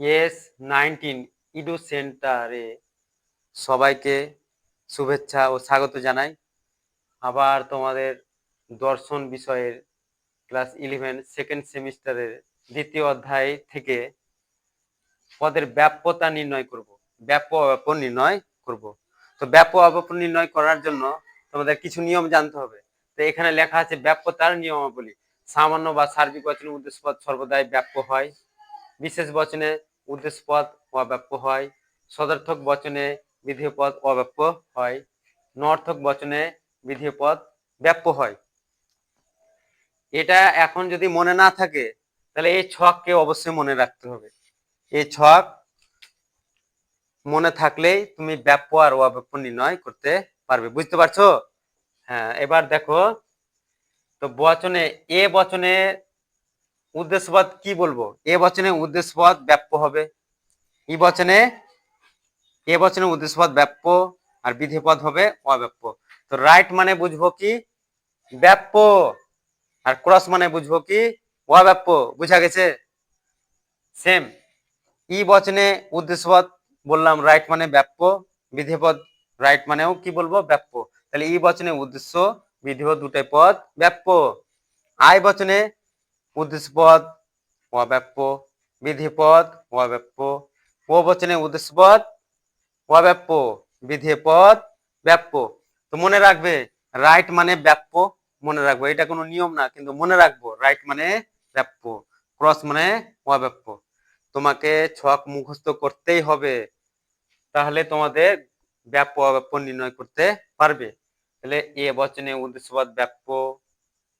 S nineteen edu সেন্টারে সবাইকে শুভেচ্ছা ও স্বাগত জানাই। আবার তোমাদের দর্শন বিষয়ের ক্লাস ইলেভেন সেকেন্ড সেমিস্টারের দ্বিতীয় অধ্যায় থেকে পদের ব্যাপ্যতা নির্ণয় করব। ব্যাপ্য অব্যাপ্য নির্ণয় করব। তো ব্যাপ্য অব্যাপ্য নির্ণয় করার জন্য তোমাদের কিছু নিয়ম জানতে হবে। তো এখানে লেখা আছে ব্যাপ্যতার নিয়মাবলী। সামান্য বা সার্বিক বচনে উদ্দেশ্য পদ সর্বদাই ব্যাপ্য হয়। বিশেষ বচনে উদ্দেশ্য পদ অব্যাপ্য হয়। সদর্থক বচনে বিধেয় পদ অব্যাপ্য হয়। নর্থক বচনে বিধেয় পদ ব্যাপ্য হয়। এটা এখন যদি মনে না থাকে, তাহলে এই ছককে অবশ্যই মনে রাখতে হবে। এই ছক মনে থাকলেই তুমি ব্যাপ্য আর অব্যাপ্য নির্ণয় করতে পারবে। বুঝতে পারছ? হ্যাঁ এবার দেখো, তো বচনে, এ বচনে উদ্দেশ্যপদ কি বলব? এ বচনে উদ্দেশ্যপদ ব্যাপ্য হবে। ই বচনে, এ বচনে উদ্দেশ্যপদ ব্যাপ্য আর বিধিপদ হবে অব্যাপ্য। তো রাইট মানে বুঝব কি? ব্যাপ্য। আর ক্রস মানে বুঝব কি? অব্যাপ্য। বুঝা গেছে? সেম ই বচনে উদ্দেশ্যপদ বললাম রাইট মানে ব্যাপ্য, বিধিপদ রাইট মানেও কি বলব? ব্যাপ্য। তাহলে ই বচনে উদ্দেশ্য, বিধিপদ দুটাই পদ, ব্যাপ্য। আই বচনে উদ্দেশ্য পদ অব্যাপ্য বিধিপদ অব্যাপ্য ও বচনে উদ্দেশ্য পদ অব্যাপ্য বিধিপদ, ব্যাপ্য। তো মনে রাখবে রাইট মানে ব্যাপ্য, মনে রাখব। এটা কোনো নিয়ম না, কিন্তু মনে রাখব রাইট মানে ব্যাপ্য। ক্রস মানে অব্যাপ্য তোমাকে ছক মুখস্থ করতেই হবে, তাহলে তোমাদের ব্যাপ্য অব্যাপ্য নির্ণয় করতে পারবে। তাহলে এ বচনে উদ্দেশ্যপদ ব্যাপ্য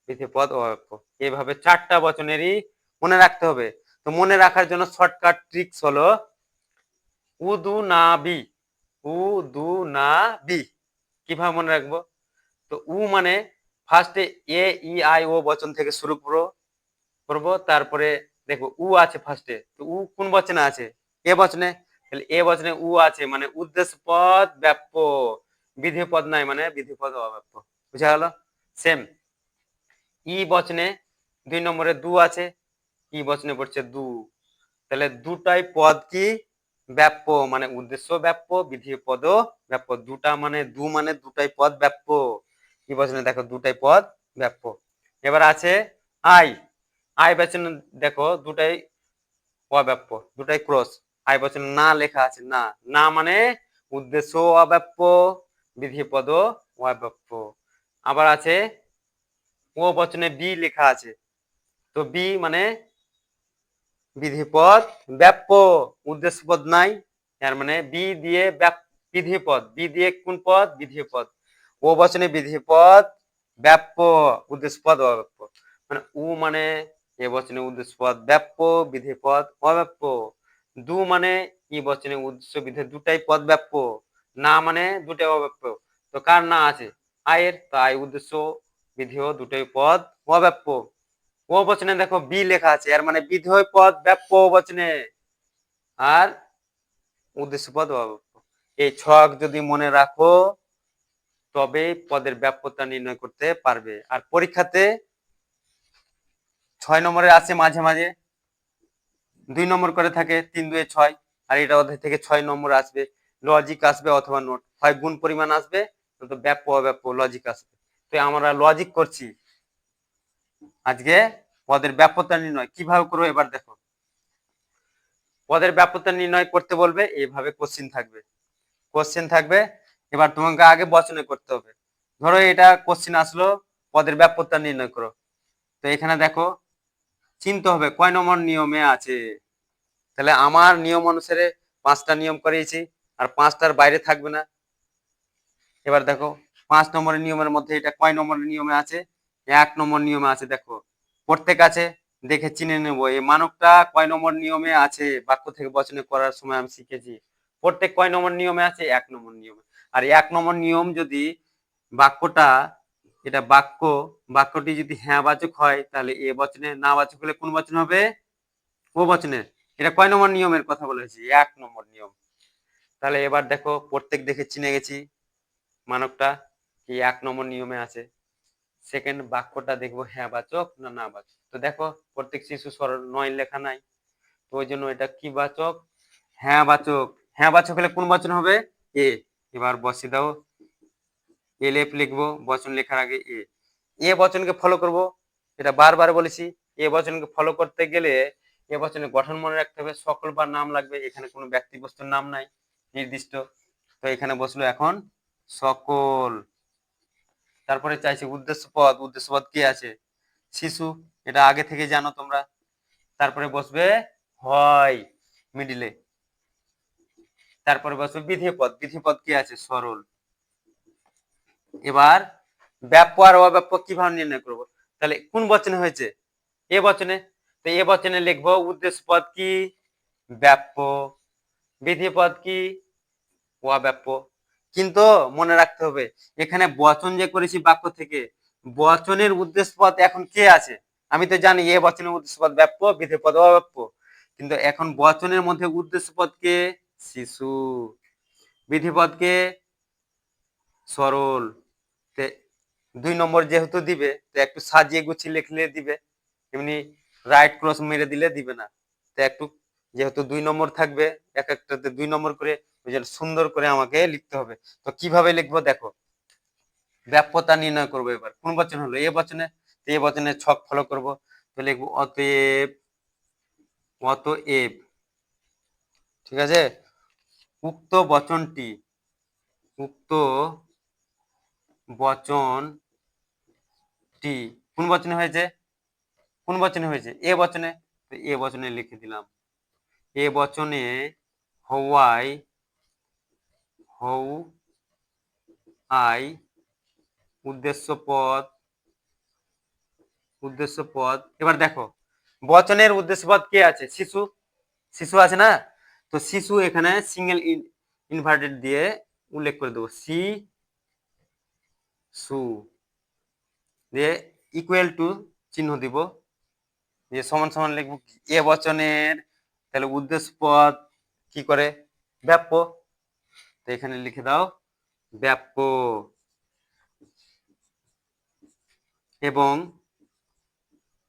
বিধিপদ অব্যাপ্য এইভাবে চারটা বচনেরই মনে রাখতে হবে। তো মনে রাখার জন্য শর্টকাট ট্রিক্স হলো উদু না বি উ দু না বি কীভাবে মনে রাখব? তো উ মানে ফার্স্টে এ ই, আই, ও বচন থেকে শুরু করো, করব। তারপরে দেখো উ আছে ফার্স্টে তো উ কোন বচনে আছে? এ বচনে। তাহলে এ বচনে উ আছে মানে উদ্দেশ্য পদ ব্যাপ্য। বিধি পদ নাই মানে বিধি পদ অব্যাপ্য। বুঝা গেল? সেম ই বচনে দুই নম্বরে দু আছে, ই বচনে পড়ছে দু। তাহলে দুটাই পদ কি? ব্যাপ্য মানে উদ্দেশ্য ব্যাপ্য, বিধি পদ ব্যাপ্য। দুটা মানে দু মানে দুটাই পদ ব্যাপ্য। ই বচনে দেখো দুটাই পদ ব্যাপ্য। এবার আছে আই। আই বচনে দেখো দুটাই অব্যাপ্য, দুটাই ক্রস। আই বচনে না লেখা আছে, না। না মানে উদ্দেশ্য অব্যাপ্য, বিধি পদ অব্যাপ্য। আবার আছে বচনে বি লেখা আছে। তো বি মানে বিধিপদ, ব্যাপ্য উদ্দেশ্য পদ নাই। এর মানে বি দিয়ে বিধিপদ, বি দিয়ে কোন পদ? বিধিপদ। ও বচনে বিধিপদ, ব্যাপ্য উদ্দেশ্য পদ অব্যাপ্য। মানে উ মানে এ বচনে উদ্দেশ্য পদ ব্যাপ্য বিধিপদ, অব্যাপ্য। দু মানে ই বচনে উদ্দেশ্য বিধে, দুটাই পদ ব্যাপ্য। না মানে দুটাই অব্যাপ্য। তো কার না আছে? আয়ের, তো আয় উদ্দেশ্য বিধেয় দুটোই পদ, অব্যাপ্য। ও বচনে দেখো বি লেখা আছে, এর মানে বিধেয় পদ, ব্যাপ্য বচনে আর উদ্দেশ্য পদ অব্যাপ্য। এই ছক যদি মনে রাখো, তবে পদের ব্যাপ্যতা নির্ণয় করতে পারবে। আর পরীক্ষাতে ছয় নম্বরে আছে মাঝে মাঝে। দুই নম্বর করে থাকে তিন দুয়ে ছয়, আর এটা অধ্যায় থেকে ছয় নম্বর আসবে। লজিক আসবে অথবা নোট হয় গুণ পরিমাণ আসবে ব্যাপ্য অব্যাপ্য লজিক আসবে। তো আমরা লজিক করছি। আজকে পদের ব্যাপ্যতা নির্ণয়, কীভাবে করব এবার দেখো। পদের ব্যাপ্যতা নির্ণয় করতে বলবে, এইভাবে কোশ্চিন থাকবে। কোশ্চিন থাকবে, এবার তোমাকে আগে বচনে করতে হবে। ধরো এটা কোশ্চিন আসলো, পদের ব্যাপ্যতা নির্ণয় করো। তো এখানে দেখো, চিনতে হবে কয় নম্বর নিয়মে আছে। তাহলে আমার নিয়ম অনুসারে পাঁচটা নিয়ম করিয়েছি আর পাঁচটার বাইরে থাকবে না। এবার দেখো পাঁচ নম্বরের নিয়মের মধ্যে এটা কয় নম্বরের নিয়মে আছে? এক নম্বর নিয়মে আছে, দেখো। প্রত্যেক আছে, দেখে চিনে নেব। এই মানবটা কয় নম্বর নিয়মে আছে? বাক্য থেকে বচনে করার সময় আমি শিখেছি। প্রত্যেক কয় নম্বর নিয়মে আছে? এক নম্বর নিয়মে। আর এক নম্বর নিয়ম যদি বাক্যটা, এটা বাক্য, বাক্যটি যদি হ্যাঁ বাচক হয়, তাহলে এ বচনে, না বাচক হলে কোন বচন হবে? ও বচনে। এটা কয় নম্বর নিয়মের কথা বলেছি? এক নম্বর নিয়ম। তাহলে এবার দেখো, প্রত্যেক দেখে চিনে গেছি মানবটা। কি এক নম্বর নিয়মে আছে। সেকেন্ড বাক্যটা দেখব হ্যাঁ বাচক না না বাচক তো দেখো, প্রত্যেক শিশু সরল, নয় লেখা নাই। তো ওই জন্য এটা কি বাচক হ্যাঁ বাচক হ্যাঁ বাচক হলে কোন বচন হবে? এ। এবার বসিয়ে দাও। এল এফ লিখব, বচন লেখার আগে এ। এ বচনকে ফলো করব। এটা বারবার বলেছি, এ বচনকে ফলো করতে গেলে এ বচনের গঠন মনে রাখতে হবে। সকল বা নাম লাগবে, এখানে কোনো ব্যক্তি বস্তুর নাম নাই, নির্দিষ্ট। তো এখানে বসল এখন সকল। তারপরে চাইছে উদ্দেশ্য পদ উদ্দেশ্য পদ কি আছে? শিশু, এটা আগে থেকে জানো তোমরা। তারপরে বসবে হয় মিডিলে তারপরে বসবে বিধি পদ বিধি পদ কি আছে? সরল। এবার ব্যাপ্য আর অব্যাপ্য কীভাবে নির্ণয় করব? তাহলে কোন বচনে হয়েছে? এ বচনে। তো এ বচনে লিখব উদ্দেশ্য পদ কি? ব্যাপ্য। বিধি পদ কি? অব্যাপ্য। কিন্তু মনে রাখতে হবে, এখানে বচন যে করেছি বাক্য থেকে, বচনের উদ্দেশ্য পদ এখন কে আছে? আমি তো জানি এ বচনের উদ্দেশ্য পদ ব্যাপ্য, বিধি পদ অব্যাপ্য। কিন্তু এখন বচনের মধ্যে উদ্দেশ্য পদ কে? শিশু। বিধি পদ কে? সরল। দুই নম্বর যেহেতু দিবে, তো একটু সাজিয়ে গুছিয়ে লিখলে দিবে, এমনি রাইট ক্রস মেরে দিলে দিবে না। তো একটু যেহেতু দুই নম্বর থাকবে, এক একটাতে দুই নম্বর করে জন্য সুন্দর করে আমাকে লিখতে হবে। তো কীভাবে লিখব? দেখো। ব্যাপ্যতা নির্ণয় করব এবার। কোন বচন হলো? এ বচনে? তো এ বচনে ছক ফলো করব। তো লিখব, অতএব অতএব। ঠিক আছে? উক্ত বচনটি উক্ত বচনটি কোন বচনে হয়েছে? কোন বচনে হয়েছে? এ বচনে? তো এ বচনে লিখে দিলাম। এ বচনে হওয়াই হৌ আই, উদ্দেশ্য পদ উদ্দেশ্য পদ। এবার দেখো, বচনের উদ্দেশ্য পদ কে আছে? শিশু। শিশু আছে না? তো শিশু এখানে সিঙ্গেল ইনভার্টেড দিয়ে উল্লেখ করে দেবো। সি, সু। দিয়ে ইকুয়াল টু চিহ্ন দিব। দিয়ে সমান সমান লিখব? এ বচনের, তাহলে উদ্দেশ্য পদ কি করে? ব্যাপ্য। তো এখানে লিখে দাও, ব্যাপ্য। এবং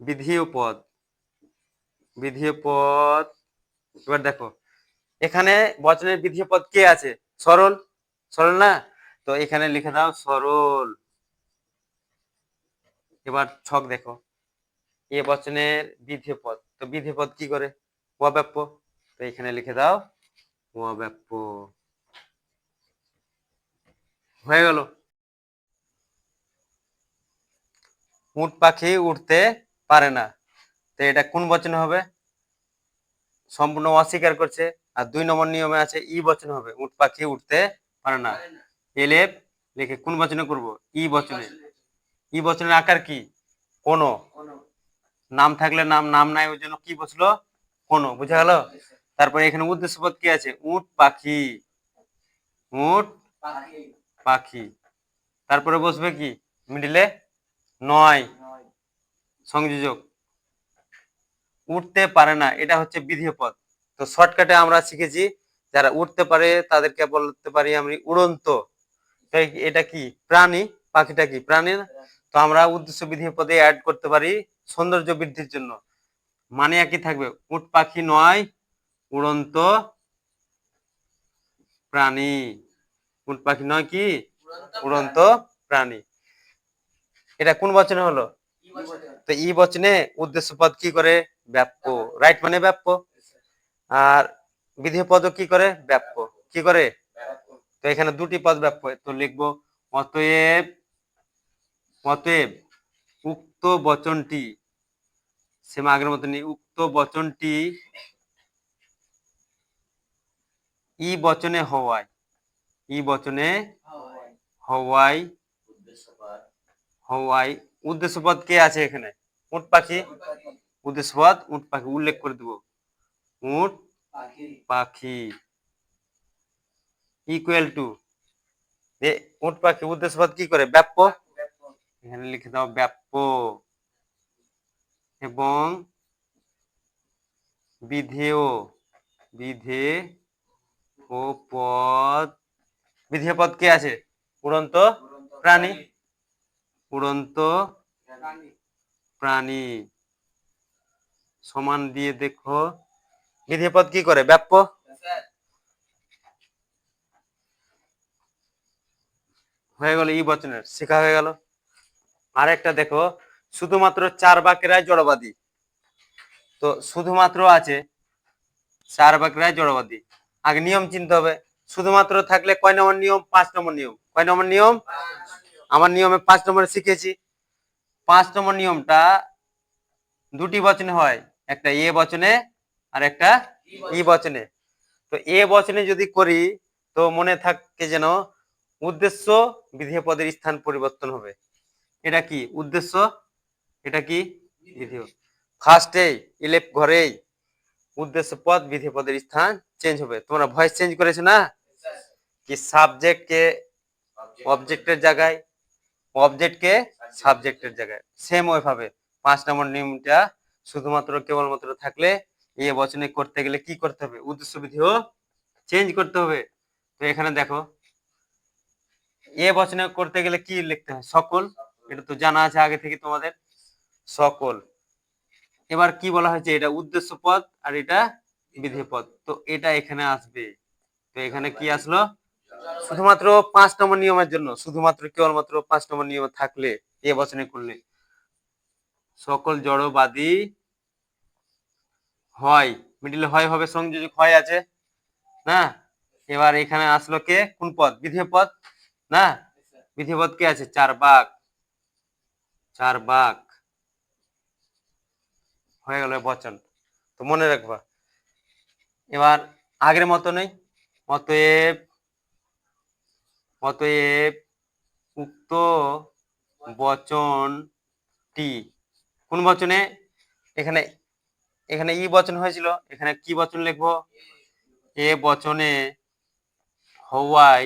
বিধেয় পদ বিধেয় পদ এবার দেখো, এখানে বচনের বিধেয় পদ কে আছে? সরল? সরল না? তো এখানে লিখে দাও, সরল। এবার ছক দেখো, এ বচনের বিধেয় পদ তো বিধেয় পদ কি করে? অব্যাপ্য। তো এখানে লিখে দাও, অব্যাপ্য। হয়ে গেল। উট পাখি উঠতে পারে না। তো এটা কোন বচনে হবে? সম্পূর্ণ অস্বীকার করছে। আর দুই নম্বর নিয়মে আছে ই বচনে হবে। উট পাখি উঠতে পারে না। এলেপ লিখে কোন বচনে করব? ই বচনে। ই বচনের আকার কি? কোন। নাম থাকলে নাম নাম নাই ওই জন্য কি বসল? কোন। বুঝা গেল? তারপরে এখানে উদ্দেশ্য পদ কি আছে? উট পাখি। উট পাখি। তারপরে বসবে কি? মিডিলে নয়। সংযোজক। উঠতে পারে না, এটা হচ্ছে বিধেয় পদ তো শর্টকাটে আমরা শিখেছি, যারা উঠতে পারে তাদেরকে বলতে পারি আমি উড়ন্ত। এটা কি? প্রাণী? পাখিটা কি? প্রাণী তো আমরা উদ্দেশ্য বিধেয় পদে অ্যাড করতে পারি সৌন্দর্য বৃদ্ধির জন্য। মানে একই থাকবে, উট পাখি নয়, উড়ন্ত প্রাণী। উট পাখি নয় কি? উড়ন্ত প্রাণী। এটা কোন বচনে হলো? তো ই বচনে উদ্দেশ্য পদ কি করে? ব্যাপ্য। রাইট মানে ব্যাপ্য। আর বিধেয় পদ কি করে? ব্যাপ্য। কি করে? তো এখানে দুটি পদ ব্যাপ্য। তো লিখব অতএব অতএব উক্ত বচনটি সেম আগের মতনই উক্ত বচনটি ই বচনে হওয়ায়। ই বচনে হওয়াই উদ্দেশ্য পদ কে আছে এখানে? উট পাখি। উদ্দেশ্য পদ উট পাখি। উল্লেখ করে দেবো। উট পাখি। ইকুয়াল টু উট পাখি উদ্দেশ্য পদ কি করে? ব্যাপ্য। এখানে লিখে দাও ব্যাপ্য। এবং বিধেয়। বিধে ও পদ বিধেয় পদ কে আছে? উড়ন্ত প্রাণী। উড়ন্ত প্রাণী। সমান দিয়ে দেখো। বিধেয় পদ কি করে? ব্যাপ্য। হয়ে গেল ই বচনের, শেখা হয়ে গেল। আরেকটা দেখো, শুধুমাত্র চার বাক্যেরাই জড়বাদী। তো শুধুমাত্র আছে চার বাক্যেরাই জড়বাদী। আগে নিয়ম চিনতে হবে। শুধুমাত্র থাকলে কয় নম্বর নিয়ম? পাঁচ নম্বর নিয়ম। কয় নম্বর নিয়ম? আমার নিয়মে পাঁচ নম্বর শিখেছি। পাঁচ নম্বর নিয়মটা দুটি বচনে হয়। একটা এ বচনে আর একটা ই বচনে। তো এ বচনে যদি করি, তো মনে থাকে যেন উদ্দেশ্য বিধেয় পদের স্থান পরিবর্তন হবে। এটা কি? উদ্দেশ্য? এটা কি? বিধেয়। ফার্স্টেই ইলেপ ঘরেই উদ্দেশ্য পদ বিধেয় পদের স্থান চেঞ্জ হবে। তোমরা ভয়েস চেঞ্জ করেছ না? কি সাবজেক্ট কে অবজেক্টের জায়গায়? অবজেক্ট কে সাবজেক্টের জায়গায়। সেম ওইভাবে। পাঁচ নম্বর নিয়মটা শুধুমাত্র, কেবলমাত্র থাকলে এ বচনে করতে গেলে কি করতে হবে? উদ্দেশ্য বিধিও চেঞ্জ করতে হবে। তো এখানে দেখো, এ বচনে করতে গেলে কি লিখতে হয়? সকল। এটা তো জানা আছে আগে থেকে তোমাদের। সকল। এবার কি বলা হয়েছে? এটা উদ্দেশ্য পদ আর এটা বিধি পদ। তো এটা এখানে আসবে। তো এখানে কি আসলো? শুধুমাত্র পাঁচ নম্বর নিয়মের জন্য, শুধুমাত্র কেবলমাত্র পাঁচ নম্বর নিয়ম থাকলে, এ বচনে করলে সকল জড়বাদী হয় মিডিলে হয় হবে, সংযোজক হয় আছে, না? এবার এখানে আসলো কে? কোন পদ? বিধেয় পদ, না? বিধেয় পদ কে আছে? চার বাঘ চার বাঘ হয়ে গেল বচন। তো মনে রাখবা, এবার আগের মতো নেই অতএব অতএব উক্ত বচনটি, কোন বচনে? এখানে এখানে ই বচন হয়েছিল, এখানে কি বচন লিখব? এ বচনে হওয়াই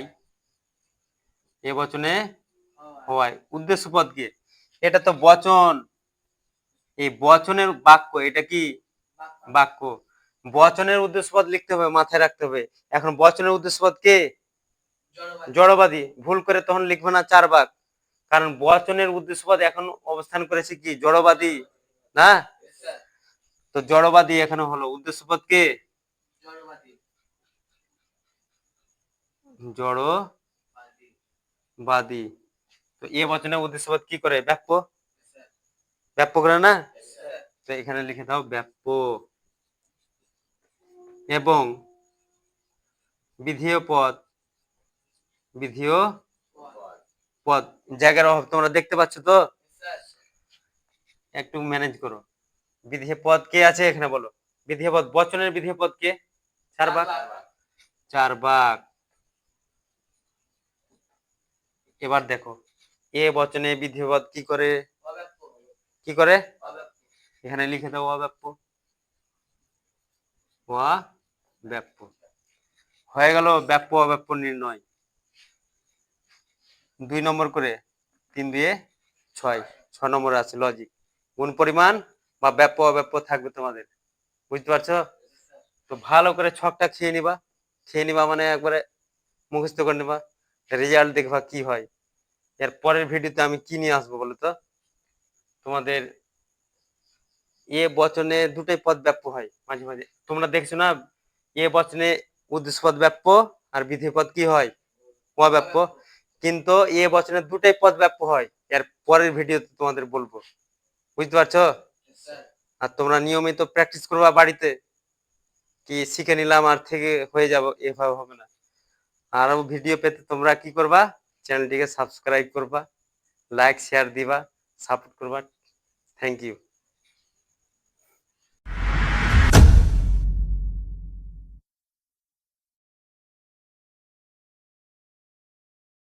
এ বচনে হওয়াই উদ্দেশ্য কি? এটা তো বচন। এই বচনের বাক্য, এটা কি? বাক্য। বচনের উদ্দেশ্য পদ লিখতে হবে, মাথায় রাখতে হবে। এখন বচনের উদ্দেশ্য পদ কে? জড়বাদী। ভুল করে তখন লিখবে না চার বাক কারণ বচনের উদ্দেশ্যপদ এখন অবস্থান করেছে কি? জড়বাদী। না? তো জড়বাদী এখানে হলো। উদ্দেশ্যপদ কে? জড়বাদী। তো এ বচনের উদ্দেশ্যপদ কি করে? ব্যাপ্য? ব্যাপ্য করে না? তো এখানে লিখে দাও ব্যাপ্য। এবং বিধেয় পদ বিধিও পদ। জায়গার অভাব, তোমরা দেখতে পাচ্ছ তো? একটু ম্যানেজ করো। বিধেয় পদ কে আছে এখানে বলো? বিধেয় পদ, বচনের বিধেয় পদ কে? চার ভাগ? চার ভাগ। এবার দেখো, এ বচনে বিধেয় পদ কি করে? কি করে? এখানে লিখে দাও অব্যাপ্য। ব্যাপ্য হয়ে গেল ব্যাপ্য অব্যাপ্য নির্ণয়। দুই নম্বর করে তিন দিয়ে ছয়, ছ নম্বর আছে লজিক গুণ পরিমাণ বা ব্যাপ্য অব্যাপ্য থাকবে তোমাদের। বুঝতে পারছ? তো ভালো করে ছকটা খেয়ে নিবা। খেয়ে নিবা মানে একবারে মুখস্থ করে নিবা রেজাল্ট দেখবা কি হয়। এর পরের ভিডিওতে আমি কি নিয়ে আসব বলো তো? তোমাদের এ বচনে দুটোই পদ ব্যাপ্য হয় মাঝে মাঝে। তোমরা দেখছ না? এ বচনে উদ্দেশ্য পদ ব্যাপ্য আর বিধি পদ কি হয়? অব্যাপ্য। কিন্তু এ বচনের দুটাই পদ ব্যাপ্য হয়। এর পরের ভিডিওতে তোমাদের বলব। বুঝতে পারছ? আর তোমরা নিয়মিত প্র্যাকটিস করবা বাড়িতে। কি শিখে নিলাম আর থেকে হয়ে যাব এভাবে হবে না। আরও ভিডিও পেতে তোমরা কি করবা? চ্যানেলটিকে সাবস্ক্রাইব করবা লাইক শেয়ার দিবা সাপোর্ট করবা। Thank you